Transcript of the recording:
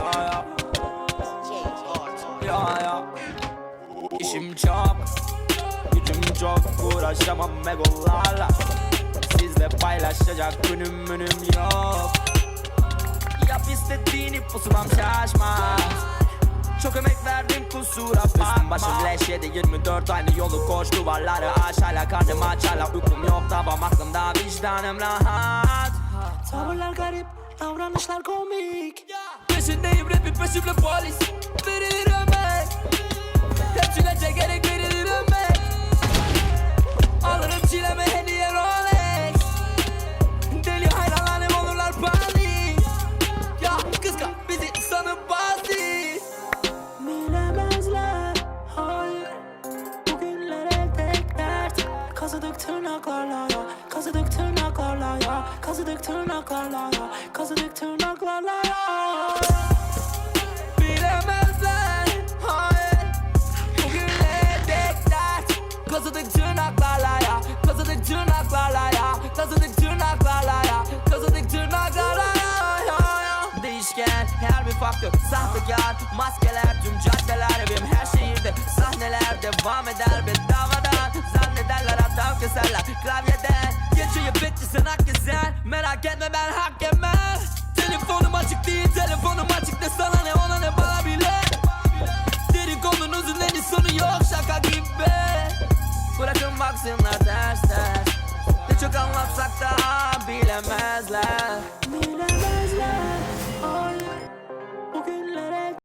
Ya ya. Ya ya. İşim çok Gücüm çok. Uğraşamam egolarla Sizle paylaşacak günüm münüm yok. Yap istediğini pusulam şaşmaz çok emek verdim kusura bakma. Üstüm başım leş yedi 24 aynı yolu koş. Duvarları aş hala karnım aç hala Uykum yok. Tavam aklımda vicdanım rahat. Tavırlar garip, davranışlar komik Peşindeyim rapin peşimde polis. Verilir emek Hepsine çekerek verilir emek Alırım çileme hediye Rolex. Deli hayranlarım olurlar panik Ya kıskan bizi sanıp basit. Bilemezler, hayır Bugünlere tek dert. Kazıdık tırnaklarla ya. Kazıdık tırnaklarla ya. Kazıdık tırnaklarla ya. Kazıdık tırnaklarla Kazıdık tırnaklarla ya. Kazıdık tırnaklarla ya. Kazıdık tırnaklarla ya. Kazıdık tırnaklarla ya, ya, ya. Değişken her bir faktör Sahtekar maskeler tüm caddeler Evim. Her şehirde sahneler devam eder Bedavadan. Zannederler adam keserler Klavyeden. Geçiyor bitti sen hak keser. Merak etme ben hak baksınlar ters ters Ne çok anlatsak da bilemezler